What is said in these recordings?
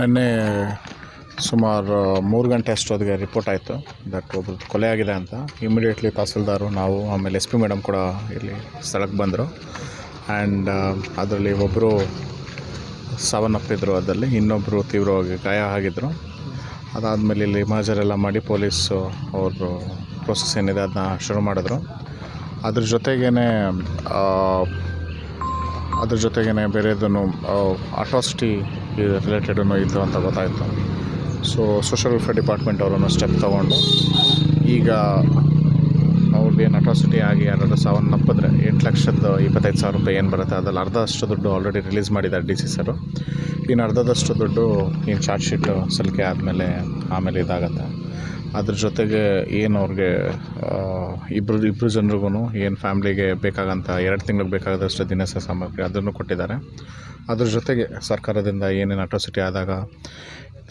ನಿನ್ನೆ ಸುಮಾರು ಮೂರು ಗಂಟೆ ಅಷ್ಟೊತ್ತಿಗೆ ರಿಪೋರ್ಟ್ ಆಯಿತು. ದಟ್ ಒಬ್ರದ್ದು ಕೊಲೆ ಆಗಿದೆ ಅಂತ. ಇಮಿಡಿಯೇಟ್ಲಿ ತಹಸೀಲ್ದಾರು, ನಾವು, ಆಮೇಲೆ ಎಸ್ ಪಿ ಮೇಡಮ್ ಕೂಡ ಇಲ್ಲಿ ಸ್ಥಳಕ್ಕೆ ಬಂದರು. ಆ್ಯಂಡ್ ಅದರಲ್ಲಿ ಒಬ್ಬರು ಸಾವನ್ನಪ್ಪಿದ್ರು ಅದರಲ್ಲಿ ಇನ್ನೊಬ್ಬರು ತೀವ್ರವಾಗಿ ಗಾಯ ಆಗಿದ್ದರು ಅದಾದಮೇಲೆ ಇಲ್ಲಿ ಮಹಜರೆಲ್ಲ ಮಾಡಿ ಪೊಲೀಸು ಅವರು ಪ್ರೊಸೆಸ್ ಏನಿದೆ ಅದನ್ನ ಶುರು ಮಾಡಿದ್ರು. ಅದ್ರ ಜೊತೆಗೇ ಅದ್ರ ಜೊತೆಗೇ ಬೇರೆದನ್ನು ಅಟ್ರಾಸಿಟಿ ರಿಲೇಟೆಡೂ ಇತ್ತು ಅಂತ ಗೊತ್ತಾಯಿತು. ಸೊ ಸೋಷಲ್ ವೆಲ್ಫೇರ್ ಡಿಪಾರ್ಟ್ಮೆಂಟ್ ಅವರನ್ನು ಸ್ಟೆಪ್ ತೊಗೊಂಡು ಈಗ ಅವ್ರಿಗೆ ಏನು ಅಟ್ರಾಸಿಟಿ ಆಗಿ ಯಾರಾದರೂ ಸಾವನ್ನಪ್ಪಿದ್ರೆ ಎಂಟು ಲಕ್ಷದ ಇಪ್ಪತ್ತೈದು ಸಾವಿರ ರೂಪಾಯಿ ಏನು ಬರುತ್ತೆ? ಅದರಲ್ಲಿ ಅರ್ಧದಷ್ಟು ದುಡ್ಡು ಆಲ್ರೆಡಿ ರಿಲೀಸ್ ಮಾಡಿದ್ದಾರೆ ಡಿ ಸಿ ಸರು ಇನ್ನು ಅರ್ಧದಷ್ಟು ದುಡ್ಡು ಇನ್ನು ಚಾರ್ಜ್ ಶೀಟು ಸಲ್ಲಿಕೆ ಆದಮೇಲೆ ಆಮೇಲೆ ಇದಾಗತ್ತೆ. ಅದ್ರ ಜೊತೆಗೆ ಏನು ಅವ್ರಿಗೆ ಇಬ್ಬರು ಇಬ್ಬರು ಜನರಿಗೂ ಏನು ಫ್ಯಾಮ್ಲಿಗೆ ಬೇಕಾಗಂಥ ಎರಡು ತಿಂಗ್ಳಿಗೆ ಬೇಕಾಗದಷ್ಟು ದಿನಸ ಸಾಮಗ್ರಿ ಅದನ್ನು ಕೊಟ್ಟಿದ್ದಾರೆ. ಅದ್ರ ಜೊತೆಗೆ ಸರ್ಕಾರದಿಂದ ಏನೇನು ಅಟ್ರಾಸಿಟಿ ಆದಾಗ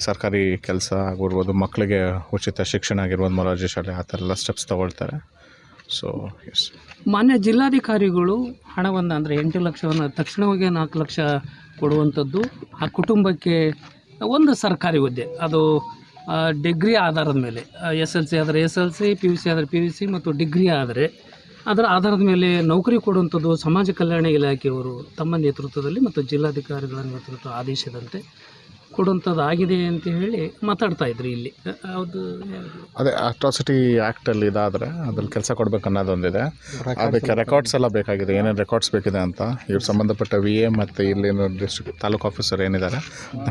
ಸರ್ಕಾರಿ ಕೆಲಸ ಆಗಿರ್ಬೋದು ಮಕ್ಕಳಿಗೆ ಉಚಿತ ಶಿಕ್ಷಣ ಆಗಿರ್ಬೋದು ಮೊರಾರ್ಜಿ ಶಾಲೆ, ಆ ಥರ ಎಲ್ಲ ಸ್ಟೆಪ್ಸ್ ತೊಗೊಳ್ತಾರೆ. ಸೊ ಎಸ್ ಮಾನ್ಯ ಜಿಲ್ಲಾಧಿಕಾರಿಗಳು ಹಣವನ್ನು ಅಂದರೆ ಎಂಟು ಲಕ್ಷವನ್ನು ತಕ್ಷಣವಾಗಿ ನಾಲ್ಕು ಲಕ್ಷ ಕೊಡುವಂಥದ್ದು ಆ ಕುಟುಂಬಕ್ಕೆ ಒಂದು ಸರ್ಕಾರಿ ಹುದ್ದೆ. ಅದು ಡಿಗ್ರಿ ಆಧಾರದ ಮೇಲೆ. ಎಸ್ ಎಲ್ ಸಿ ಆದರೆ S L C, P U C ಆದರೆ ಪಿ ಯು ಸಿ ಮತ್ತು ಡಿಗ್ರಿ ಆದರೆ ಅದರ ಆಧಾರದ ಮೇಲೆ ನೌಕರಿ ಕೊಡುವಂಥದ್ದು ಸಮಾಜ ಕಲ್ಯಾಣ ಇಲಾಖೆಯವರು ತಮ್ಮ ನೇತೃತ್ವದಲ್ಲಿ ಮತ್ತು ಜಿಲ್ಲಾಧಿಕಾರಿಗಳ ನೇತೃತ್ವ ಆದೇಶದಂತೆ ಕೊಡುವಂಥದ್ದು ಆಗಿದೆ ಅಂತ ಹೇಳಿ ಮಾತಾಡ್ತಾ ಇದ್ರು ಇಲ್ಲಿ. ಅದು? ಅದೇ ಅಟ್ರಾಸಿಟಿ ಆ್ಯಕ್ಟಲ್ಲಿ ಇದಾದರೆ ಅದ್ರಲ್ಲಿ ಕೆಲಸ ಕೊಡ್ಬೇಕು ಅನ್ನೋದೊಂದಿದೆ ಅದಕ್ಕೆ ರೆಕಾರ್ಡ್ಸ್ ಎಲ್ಲ ಬೇಕಾಗಿದೆ. ಏನೇನು ರೆಕಾರ್ಡ್ಸ್ ಬೇಕಿದೆ ಅಂತ. ಇವ್ರು ಸಂಬಂಧಪಟ್ಟ ವಿ ಎ ಮತ್ತು ಇಲ್ಲಿನ ಡಿಸ್ಟ್ರಿಕ್ಟ್ ತಾಲೂಕು ಆಫೀಸರ್ ಏನಿದ್ದಾರೆ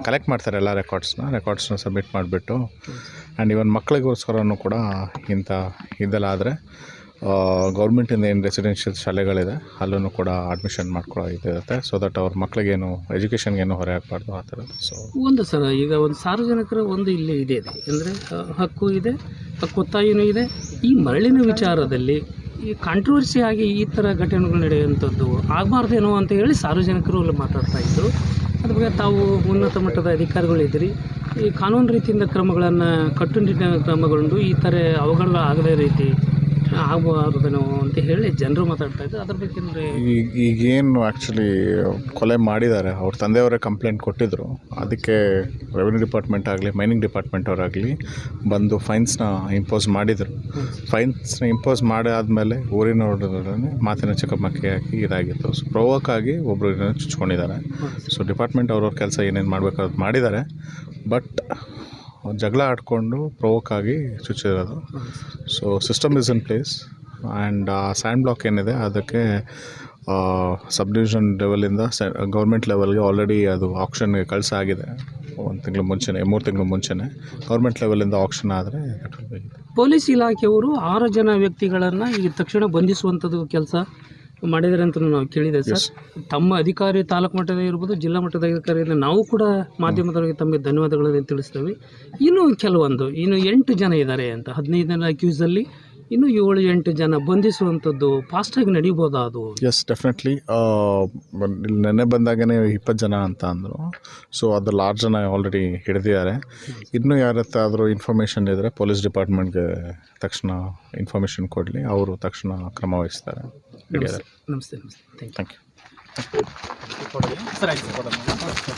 ಕಲೆಕ್ಟ್ ಮಾಡ್ತಾರೆ ಎಲ್ಲ ರೆಕಾರ್ಡ್ಸ್ನ ರೆಕಾರ್ಡ್ಸ್ನ ಸಬ್ಮಿಟ್ ಮಾಡಿಬಿಟ್ಟು ಆ್ಯಂಡ್ ಇವನ್ ಮಕ್ಕಳಿಗೋಸ್ಕರನೂ ಕೂಡ ಇಂಥ ಇದೆಲ್ಲ ಆದರೆ ಗೌರ್ಮೆಂಟಿಂದ ಏನು ರೆಸಿಡೆನ್ಷಿಯಲ್ ಶಾಲೆಗಳಿದೆ ಅಲ್ಲೂ ಕೂಡ ಅಡ್ಮಿಷನ್ ಮಾಡ್ಕೊಳ್ಳೋ ಇದಿರುತ್ತೆ ಸೊ ದಟ್ ಅವ್ರ ಮಕ್ಕಳಿಗೇನು ಎಜುಕೇಷನ್ಗೇನು ಹೊರೆ ಆಗಬಾರ್ದು ಆ ಥರ ಸೊ ಒಂದು ಸರ ಈಗ ಒಂದು ಸಾರ್ವಜನಿಕರ ಒಂದು ಇಲ್ಲಿ ಇದೆ ಅಂದರೆ ಹಕ್ಕು ಇದೆ ಹಕ್ಕೊತ್ತಾಯನೂ ಇದೆ. ಈ ಮರಳಿನ ವಿಚಾರದಲ್ಲಿ ಈ ಕಾಂಟ್ರವರ್ಸಿ ಆಗಿ ಈ ಥರ ಘಟನೆಗಳು ನಡೆಯುವಂಥದ್ದು ಆಗಬಾರ್ದೇನೋ ಅಂತ ಹೇಳಿ ಸಾರ್ವಜನಿಕರು ಅಲ್ಲಿ ಮಾತಾಡ್ತಾ ಇದ್ದರು ಅದ್ರ ಬಗ್ಗೆ ತಾವು ಉನ್ನತ ಮಟ್ಟದ ಅಧಿಕಾರಿಗಳಿದ್ದೀರಿ. ಈ ಕಾನೂನು ರೀತಿಯಿಂದ ಕ್ರಮಗಳನ್ನು ಕಟ್ಟುನಿಟ್ಟಿನ ಕ್ರಮಗೊಂಡು ಈ ಥರ ಅವಘಡ ಆಗದೇ ರೀತಿ ಆಗಬಾರ್ದೇನೋ ಅಂತ ಹೇಳಿ ಜನರು ಮಾತಾಡ್ತಾ ಇದ್ದರು ಅದ್ರ ಬಗ್ಗೆ ಅಂದರೆ ಈಗ ಈಗೇನು ಆ್ಯಕ್ಚುಲಿ ಕೊಲೆ ಮಾಡಿದ್ದಾರೆ. ಅವ್ರ ತಂದೆಯವರೇ ಕಂಪ್ಲೇಂಟ್ ಕೊಟ್ಟಿದ್ದರು ಅದಕ್ಕೆ ರೆವಿನ್ಯೂ ಡಿಪಾರ್ಟ್ಮೆಂಟ್ ಆಗಲಿ ಮೈನಿಂಗ್ ಡಿಪಾರ್ಟ್ಮೆಂಟ್ ಅವರಾಗಲಿ ಬಂದು ಫೈನ್ಸ್ನ ಇಂಪೋಸ್ ಮಾಡಿದರು. ಫೈನ್ಸ್ನ ಇಂಪೋಸ್ ಮಾಡಾದಮೇಲೆ ಊರಿನವ್ರನ್ನೇ ಮಾತಿನ ಚಕಮಕಿ ಹಾಕಿ ಇದಾಗಿತ್ತು. ಸೊ ಪ್ರೋವೋಕ್ ಆಗಿ ಒಬ್ಬರು ಚುಚ್ಕೊಂಡಿದ್ದಾರೆ. ಸೊ ಡಿಪಾರ್ಟ್ಮೆಂಟ್ ಅವ್ರವ್ರ ಕೆಲಸ ಏನೇನು ಮಾಡಬೇಕಾದ್ರು ಮಾಡಿದ್ದಾರೆ. ಬಟ್ ಜಗಳ ಆಡಿಕೊಂಡು ಪ್ರೊವೋಕ್ ಆಗಿ ಚುಚ್ಚಿರೋದು. So system is in place and ಆ ಸ್ಯಾಂಡ್ ಬ್ಲಾಕ್ ಏನಿದೆ ಅದಕ್ಕೆ ಸಬ್ ಡಿವಿಷನ್ ಲೆವೆಲಿಂದ ಗೌರ್ಮೆಂಟ್ ಲೆವೆಲ್ಗೆ ಆಲ್ರೆಡಿ ಅದು ಆಕ್ಷನ್ಗೆ ಕಳಿಸಾಗಿದೆ ಒಂದು ತಿಂಗಳು ಮುಂಚೆನೇ, ಮೂರು ತಿಂಗಳು ಮುಂಚೆನೇ ಗೌರ್ಮೆಂಟ್ ಲೆವೆಲಿಂದ ಆಕ್ಷನ್ ಆದರೆ ಪೊಲೀಸ್ ಇಲಾಖೆಯವರು ಆರು ಜನ ವ್ಯಕ್ತಿಗಳನ್ನು ಈಗ ತಕ್ಷಣ ಬಂಧಿಸುವಂಥದ್ದು ಕೆಲಸ. ಮಾಡಿದ್ದಾರೆ ಅಂತ ನಾವು ಕೇಳಿದೆ ಸರ್. ತಮ್ಮ ಅಧಿಕಾರಿ ತಾಲೂಕು ಮಟ್ಟದ ಇರ್ಬೋದು ಜಿಲ್ಲಾ ಮಟ್ಟದ ಅಧಿಕಾರಿಯಿಂದ ನಾವು ಕೂಡ ಮಾಧ್ಯಮದವರಿಗೆ ತಮಗೆ ಧನ್ಯವಾದಗಳನ್ನು ತಿಳಿಸ್ತೇವೆ. ಇನ್ನು ಕೆಲವೊಂದು ಇನ್ನು ಎಂಟು ಜನ ಇದ್ದಾರೆ ಅಂತ ಹದಿನೈದು ಜನ ಅಕ್ಯೂಸಲ್ಲಿ ಇನ್ನು ಏಳು ಎಂಟು ಜನ ಬಂಧಿಸುವಂಥದ್ದು ಫಾಸ್ಟಾಗಿ ನಡೀಬೋದಾ ಅದು? ಎಸ್ ಡೆಫಿನೆಟ್ಲಿ ನೆನ್ನೆ ಬಂದಾಗೇ ಇಪ್ಪತ್ತು ಜನ ಅಂತ ಅಂದರು. ಸೊ ಅದು ಲಾರ್ಜ್ ಜನ ಆಲ್ರೆಡಿ ಹಿಡಿದಿದ್ದಾರೆ. ಇನ್ನೂ ಯಾರ ಹತ್ರ ಆದರೂ ಇನ್ಫಾರ್ಮೇಷನ್ ಇದ್ದರೆ ಪೊಲೀಸ್ ಡಿಪಾರ್ಟ್ಮೆಂಟ್ಗೆ ತಕ್ಷಣ ಇನ್ಫಾರ್ಮೇಷನ್ ಕೊಡಲಿ ಅವರು ತಕ್ಷಣ ಕ್ರಮ ವಹಿಸ್ತಾರೆ. ಹಿಡಿಯೋದು ನಮಸ್ತೆ ನಮಸ್ತೆ ಥ್ಯಾಂಕ್ ಯು ಥ್ಯಾಂಕ್ ಯು